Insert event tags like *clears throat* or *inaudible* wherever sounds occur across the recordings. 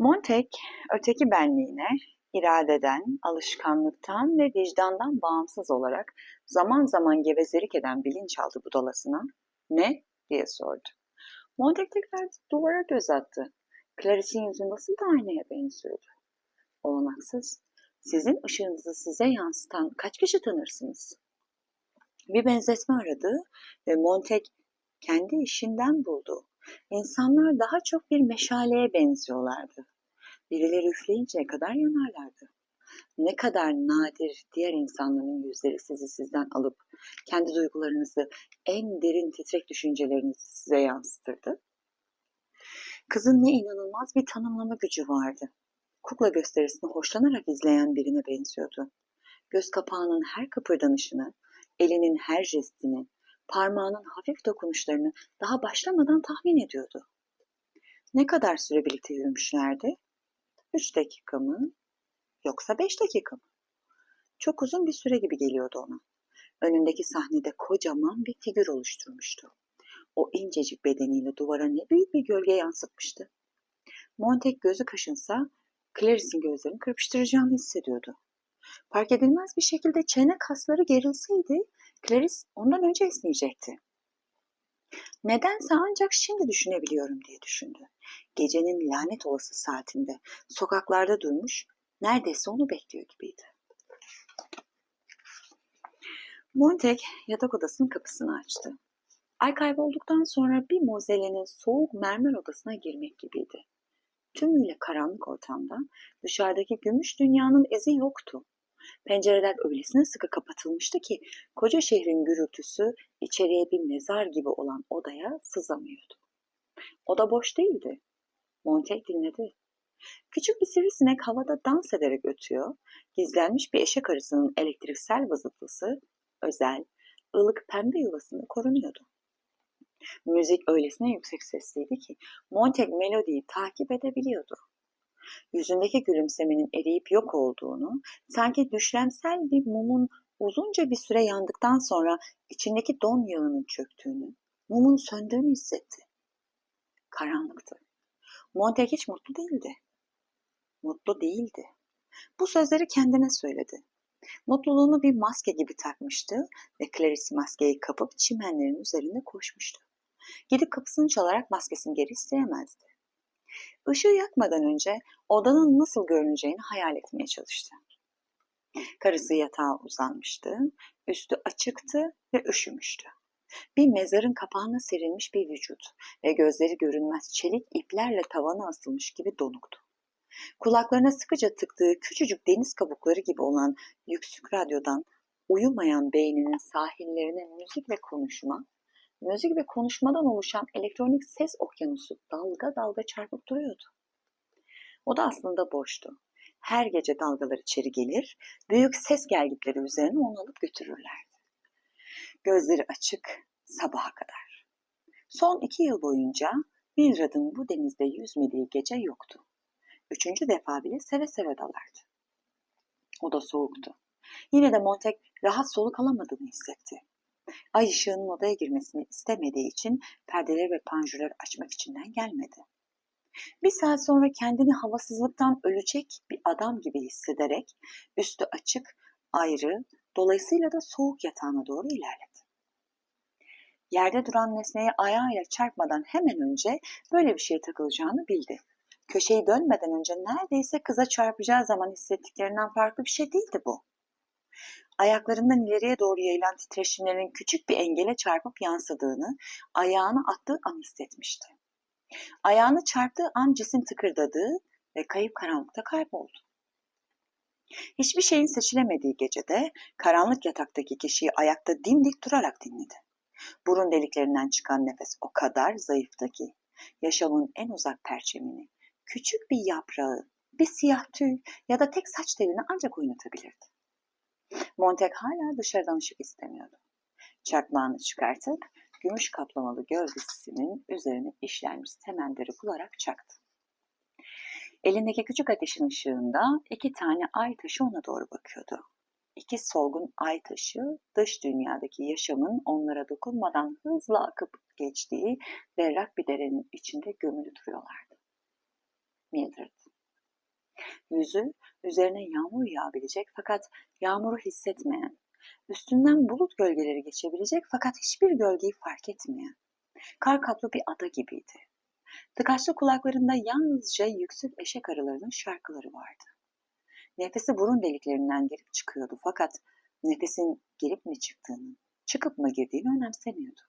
Montek, öteki benliğine, iradeden, alışkanlıktan ve vicdandan bağımsız olarak zaman zaman gevezelik eden bilinçaltı budalasına ne diye sordu. Montek tekrar duvara göz attı. Clarice'in yüzü nasıl da aynaya benziyordu. Olanaksız. Sizin ışığınızı size yansıtan kaç kişi tanırsınız? Bir benzetme aradı ve Montek kendi işinden buldu. İnsanlar daha çok bir meşaleye benziyorlardı. Birileri üfleyinceye kadar yanarlardı. Ne kadar nadir diğer insanların yüzleri sizi sizden alıp kendi duygularınızı, en derin titrek düşüncelerinizi size yansıtırdı. Kızın ne inanılmaz bir tanımlama gücü vardı. Kukla gösterisini hoşlanarak izleyen birine benziyordu. Göz kapağının her kıpırdanışını, elinin her jestini, parmağının hafif dokunuşlarını daha başlamadan tahmin ediyordu. Ne kadar süre birlikte yürümüşlerdi? Üç dakika mı? Yoksa beş dakika mı? Çok uzun bir süre gibi geliyordu ona. Önündeki sahnede kocaman bir figür oluşturmuştu. O incecik bedeniyle duvara ne büyük bir gölge yansıtmıştı. Montek gözü kaşınsa Clarice'in gözlerini kırpıştıracağını hissediyordu. Fark edilmez bir şekilde çene kasları gerilseydi Clarice ondan önce esneyecekti. Nedense ancak şimdi düşünebiliyorum diye düşündü. Gecenin lanet olası saatinde sokaklarda durmuş, neredeyse onu bekliyor gibiydi. Montek yatak odasının kapısını açtı. Ay kaybolduktan sonra bir mozelenin soğuk mermer odasına girmek gibiydi. Tümüyle karanlık ortamda dışarıdaki gümüş dünyanın ezi yoktu. Pencereler öylesine sıkı kapatılmıştı ki koca şehrin gürültüsü içeriye bir mezar gibi olan odaya sızamıyordu. Oda boş değildi. Montek dinledi. Küçük bir sivrisinek havada dans ederek ötüyor, gizlenmiş bir eşek arısının elektriksel vızıltısı özel, ılık pembe yuvasını korunuyordu. Müzik öylesine yüksek sesliydi ki Montek melodiyi takip edebiliyordu. Yüzündeki gülümsemenin eriyip yok olduğunu, sanki düşlemsel bir mumun uzunca bir süre yandıktan sonra içindeki don yağının çöktüğünü, mumun söndüğünü hissetti. Karanlıktı. Montek hiç mutlu değildi. Mutlu değildi. Bu sözleri kendine söyledi. Mutluluğunu bir maske gibi takmıştı ve Clarice maskeyi kapıp çimenlerin üzerinde koşmuştu. Gidip kapısını çalarak maskesini geri isteyemezdi. Işığı yakmadan önce odanın nasıl görüneceğini hayal etmeye çalıştı. Karısı yatağa uzanmıştı, üstü açıktı ve üşümüştü. Bir mezarın kapağına serilmiş bir vücut ve gözleri görünmez çelik iplerle tavana asılmış gibi donuktu. Kulaklarına sıkıca tıktığı küçücük deniz kabukları gibi olan yüksük radyodan uyumayan beyninin sahillerine müzik ve konuşma, müzik ve konuşmadan oluşan elektronik ses okyanusu dalga dalga çarpıp duruyordu. O da aslında boştu. Her gece dalgalar içeri gelir, büyük ses gelgitleri üzerine onu alıp götürürlerdi. Gözleri açık sabaha kadar. Son iki yıl boyunca Mildred'in bu denizde yüzmediği gece yoktu. Üçüncü defa bile seve seve dalardı. O da soğuktu. Yine de Montek rahat soluk alamadığını hissetti. Ay ışığının odaya girmesini istemediği için perdeleri ve panjurları açmak içinden gelmedi. Bir saat sonra kendini havasızlıktan ölecek bir adam gibi hissederek üstü açık, ayrı, dolayısıyla da soğuk yatağına doğru ilerledi. Yerde duran nesneye ayağıyla çarpmadan hemen önce böyle bir şeye takılacağını bildi. Köşeyi dönmeden önce neredeyse kıza çarpacağı zaman hissettiklerinden farklı bir şey değildi bu. Ayaklarından ileriye doğru yayılan titreşimlerin küçük bir engele çarpıp yansıdığını, ayağını attığı an hissetmişti. Ayağını çarptığı an cisim tıkırdadığı ve kayıp karanlıkta kayboldu. Hiçbir şeyin seçilemediği gecede karanlık yataktaki kişiyi ayakta dimdik durarak dinledi. Burun deliklerinden çıkan nefes o kadar zayıftı ki yaşamın en uzak perçemini, küçük bir yaprağı, bir siyah tüy ya da tek saç telini ancak oynatabilirdi. Montek hala dışarıdan ışık istemiyordu. Çakmağını çıkartıp gümüş kaplamalı gövdesinin üzerine işlenmiş semenleri bularak çaktı. Elindeki küçük ateşin ışığında iki tane ay taşı ona doğru bakıyordu. İki solgun ay taşı dış dünyadaki yaşamın onlara dokunmadan hızla akıp geçtiği berrak bir derenin içinde gömülü duruyorlardı. Mildred. Yüzü üzerine yağmur yağabilecek fakat yağmuru hissetmeyen, üstünden bulut gölgeleri geçebilecek fakat hiçbir gölgeyi fark etmeyen, kar kaplı bir ada gibiydi. Tıkaçlı kulaklarında yalnızca yüksek eşek arılarının şarkıları vardı. Nefesi burun deliklerinden girip çıkıyordu fakat nefesin girip mi çıktığını, çıkıp mı girdiğini önemsemiyordu.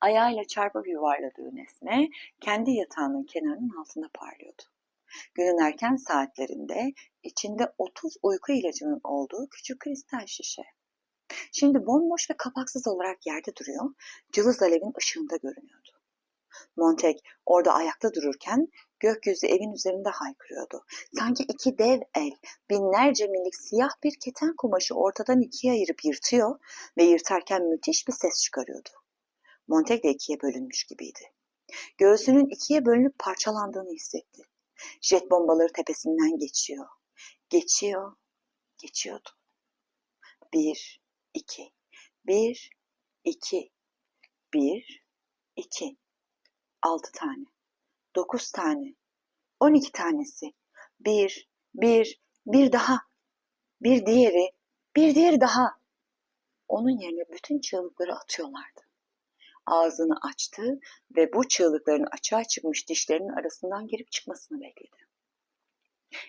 Ayağıyla çarpıp yuvarladığı nesne kendi yatağının kenarının altında parlıyordu. Günün erken saatlerinde içinde 30 uyku ilacının olduğu küçük kristal şişe. Şimdi bomboş ve kapaksız olarak yerde duruyor, cılız alevin ışığında görünüyordu. Montek orada ayakta dururken gökyüzü evin üzerinde haykırıyordu. Sanki iki dev el binlerce milik siyah bir keten kumaşı ortadan ikiye ayırıp yırtıyor ve yırtarken müthiş bir ses çıkarıyordu. Montek de ikiye bölünmüş gibiydi. Göğsünün ikiye bölünüp parçalandığını hissetti. Jet bombaları tepesinden geçiyor. Geçiyor, geçiyordu. Bir, iki, bir, iki, bir, iki, altı tane, dokuz tane, on iki tanesi, bir, bir, bir daha, bir diğeri, bir diğeri daha. Onun yerine bütün çığlıkları atıyorlardı. Ağzını açtı ve bu çığlıkların açığa çıkmış dişlerinin arasından girip çıkmasını bekledi.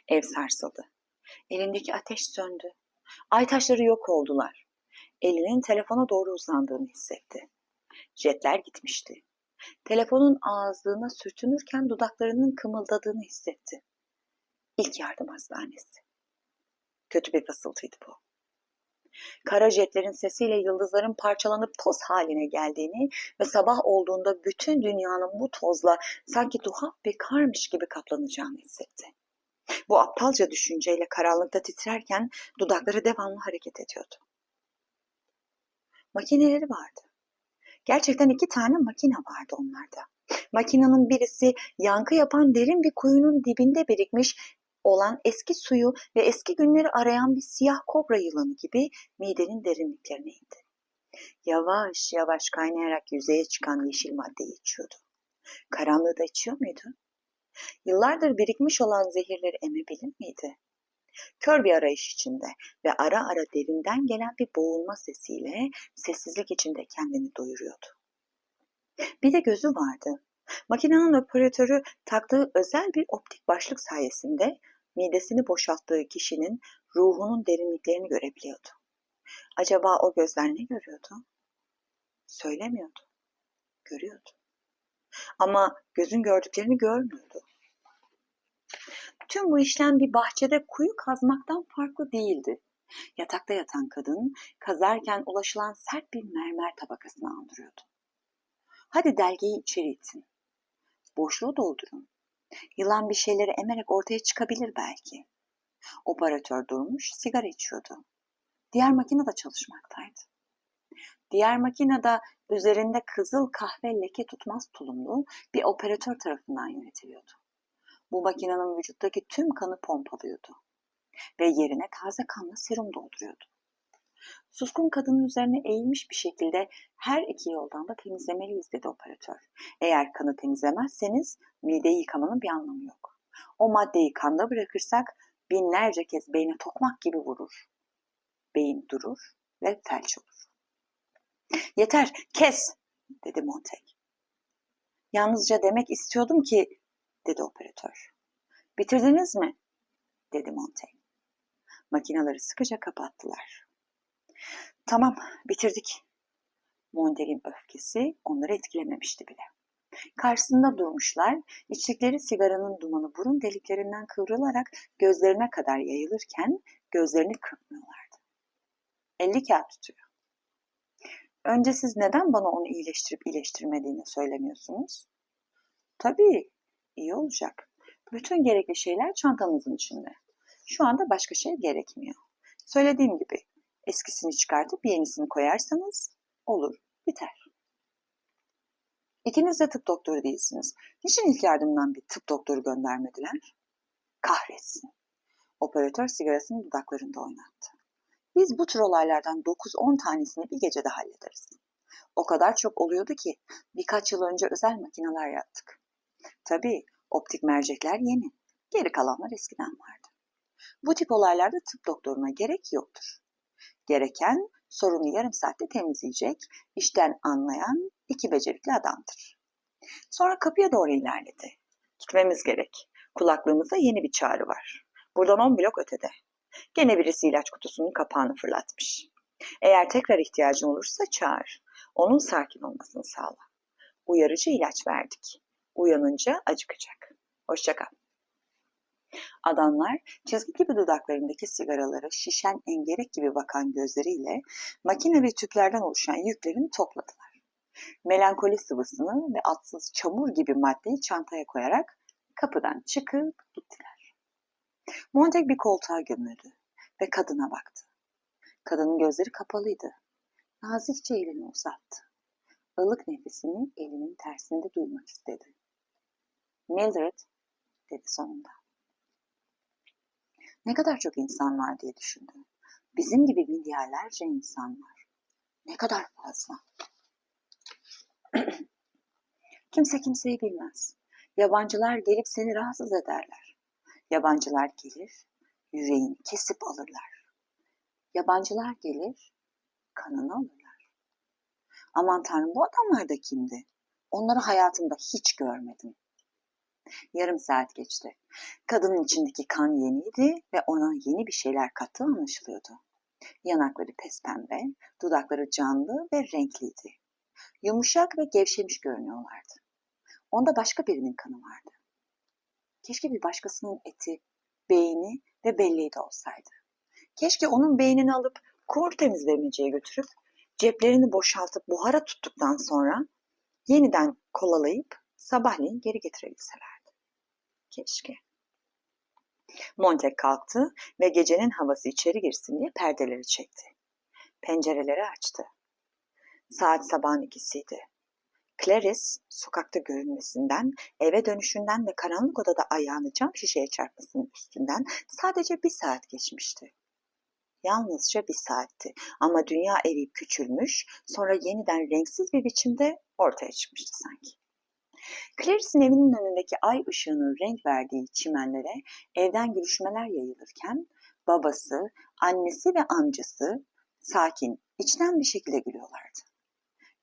Ev sarsıldı. Elindeki ateş söndü. Ay taşları yok oldular. Elinin telefona doğru uzandığını hissetti. Jetler gitmişti. Telefonun ağzına sürtünürken dudaklarının kımıldadığını hissetti. İlk yardım hastanesi. Kötü bir fısıltıydı bu. Kara jetlerin sesiyle yıldızların parçalanıp toz haline geldiğini ve sabah olduğunda bütün dünyanın bu tozla sanki tuhaf bir karmış gibi kaplanacağını hissetti. Bu aptalca düşünceyle karanlıkta titrerken dudakları devamlı hareket ediyordu. Makineleri vardı. Gerçekten iki tane makine vardı onlarda. Makinenin birisi yankı yapan derin bir kuyunun dibinde birikmiş olan eski suyu ve eski günleri arayan bir siyah kobra yılanı gibi midenin derinliklerine indi. Yavaş yavaş kaynayarak yüzeye çıkan yeşil maddeyi içiyordu. Karanlığı da içiyor muydu? Yıllardır birikmiş olan zehirleri emebilir miydi? Kör bir arayış içinde ve ara ara derinden gelen bir boğulma sesiyle sessizlik içinde kendini doyuruyordu. Bir de gözü vardı. Makinenin operatörü taktığı özel bir optik başlık sayesinde midesini boşalttığı kişinin ruhunun derinliklerini görebiliyordu. Acaba o gözler ne görüyordu? Söylemiyordu. Görüyordu. Ama gözün gördüklerini görmüyordu. Tüm bu işlem bir bahçede kuyu kazmaktan farklı değildi. Yatakta yatan kadın kazarken ulaşılan sert bir mermer tabakasını andırıyordu. Hadi delgeyi içeri itin. Boşluğu doldurun. Yılan bir şeyleri emerek ortaya çıkabilir belki. Operatör durmuş, sigara içiyordu. Diğer makine de çalışmaktaydı. Diğer makinede üzerinde kızıl kahve leke tutmaz tulumlu bir operatör tarafından yönetiliyordu. Bu makinenin vücuttaki tüm kanı pompalıyordu ve yerine taze kanla serum dolduruyordu. Suskun kadının üzerine eğilmiş bir şekilde her iki yoldan da temizlemeliyiz dedi operatör. Eğer kanı temizlemezseniz mideyi yıkamanın bir anlamı yok. O maddeyi kanda bırakırsak binlerce kez beyne tokmak gibi vurur. Beyin durur ve felç olur. Yeter, kes, dedi Montek. Yalnızca demek istiyordum ki, dedi operatör. Bitirdiniz mi? dedi Montek. Makineleri sıkıca kapattılar. Tamam, bitirdik. Montek'in öfkesi onları etkilememişti bile. Karşısında durmuşlar, içtikleri sigaranın dumanı burun deliklerinden kıvrılarak gözlerine kadar yayılırken gözlerini kırpmıyorlardı. Elli kağıt tutuyor. Önce siz neden bana onu iyileştirip iyileştirmediğini söylemiyorsunuz? Tabii, iyi olacak. Bütün gerekli şeyler çantamızın içinde. Şu anda başka şey gerekmiyor. Söylediğim gibi eskisini çıkartıp yenisini koyarsanız olur, biter. İkiniz de tıp doktoru değilsiniz. Niçin ilk yardımdan bir tıp doktoru göndermediler? Kahretsin. Operatör sigarasını dudaklarında oynattı. Biz bu tür olaylardan 9-10 tanesini bir gecede hallederiz. O kadar çok oluyordu ki birkaç yıl önce özel makineler yaptık. Tabii optik mercekler yeni. Geri kalanlar eskiden vardı. Bu tip olaylarda tıp doktoruna gerek yoktur. Gereken sorunu yarım saatte temizleyecek, işten anlayan iki becerikli adamdır. Sonra kapıya doğru ilerledi. Gitmemiz gerek. Kulaklığımızda yeni bir çağrı var. Buradan 10 blok ötede. Gene birisi ilaç kutusunun kapağını fırlatmış. Eğer tekrar ihtiyacın olursa çağır. Onun sakin olmasını sağla. Uyarıcı ilaç verdik. Uyanınca acıkacak. Hoşça kal. Adamlar çizgi gibi dudaklarındaki sigaraları şişen engerek gibi bakan gözleriyle makine ve tüplerden oluşan yüklerini topladılar. Melankoli sıvısını ve atsız çamur gibi maddeyi çantaya koyarak kapıdan çıkıp gittiler. Montek bir koltuğa gömüldü ve kadına baktı. Kadının gözleri kapalıydı. Nazikçe elini uzattı. Ilık nefesini elinin tersinde duymak istedi. Mildred, dedi sonunda. Ne kadar çok insan var diye düşündü. Bizim gibi milyarlarca insan var. Ne kadar fazla. *clears throat* Kimse kimseyi bilmez. Yabancılar gelip seni rahatsız ederler. Yabancılar gelir, yüreğini kesip alırlar. Yabancılar gelir, kanını alırlar. Aman tanrım bu adamlar da kimdi? Onları hayatımda hiç görmedim. Yarım saat geçti. Kadının içindeki kan yeniydi ve ona yeni bir şeyler kattığı anlaşılıyordu. Yanakları pembe, dudakları canlı ve renkliydi. Yumuşak ve gevşemiş görünüyorlardı. Onda başka birinin kanı vardı. Keşke bir başkasının eti, beyni ve belleği de olsaydı. Keşke onun beynini alıp kur temizlemeciye götürüp ceplerini boşaltıp buhara tuttuktan sonra yeniden kolalayıp sabahleyin geri getirebilselerdi. Keşke. Montek kalktı ve gecenin havası içeri girsin diye perdeleri çekti. Pencereleri açtı. Saat sabahın ikisiydi. Clarice sokakta görünmesinden, eve dönüşünden ve karanlık odada ayağını cam şişeye çarpmasının üstünden sadece bir saat geçmişti. Yalnızca bir saatti ama dünya eriyip küçülmüş, sonra yeniden renksiz bir biçimde ortaya çıkmıştı sanki. Clarice'in evinin önündeki ay ışığının renk verdiği çimenlere evden gülüşmeler yayılırken babası, annesi ve amcası sakin, içten bir şekilde gülüyorlardı.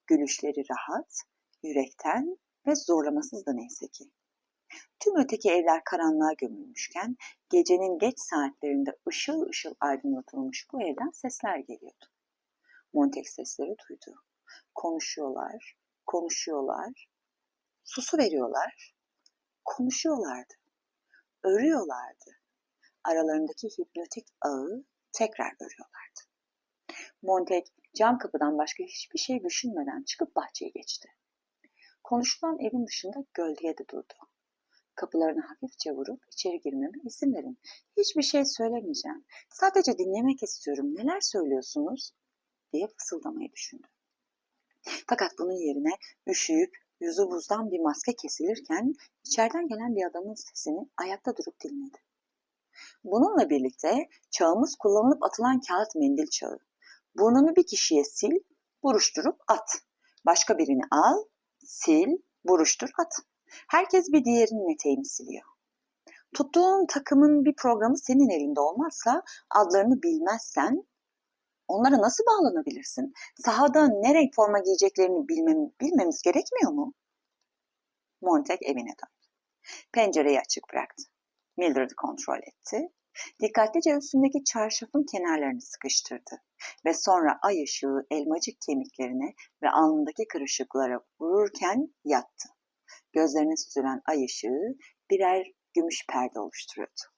Gülüşleri rahat, yürekten ve zorlamasızdı neyse ki. Tüm öteki evler karanlığa gömülmüşken gecenin geç saatlerinde ışıl ışıl aydınlatılmış bu evden sesler geliyordu. Montek sesleri duydu. Konuşuyorlar, konuşuyorlar, susu veriyorlar, konuşuyorlardı, örüyorlardı. Aralarındaki hipnotik ağı tekrar örüyorlardı. Montek cam kapıdan başka hiçbir şey düşünmeden çıkıp bahçeye geçti. Konuşulan evin dışında gölgede durdu. Kapılarını hafifçe vurup içeri girmeme izin verin. Hiçbir şey söylemeyeceğim. Sadece dinlemek istiyorum. Neler söylüyorsunuz? diye fısıldamayı düşündü. Fakat bunun yerine üşüyüp yüzü buzdan bir maske kesilirken içeriden gelen bir adamın sesini ayakta durup dinledi. Bununla birlikte çağımız kullanılıp atılan kağıt mendil çağı. Burnunu bir kişiye sil, buruşturup at. Başka birini al, sil, buruştur, at. Herkes bir diğerinin eteğini siliyor. Tuttuğun takımın bir programı senin elinde olmazsa, adlarını bilmezsen onlara nasıl bağlanabilirsin? Sahada ne renk forma giyeceklerini bilmem, bilmemiz gerekmiyor mu? Montek evine döndü. Pencereyi açık bıraktı. Mildred'i kontrol etti. Dikkatlice üstündeki çarşafın kenarlarını sıkıştırdı ve sonra ay ışığı elmacık kemiklerine ve alnındaki kırışıklara vururken yattı. Gözlerine süzülen ay ışığı birer gümüş perde oluşturuyordu.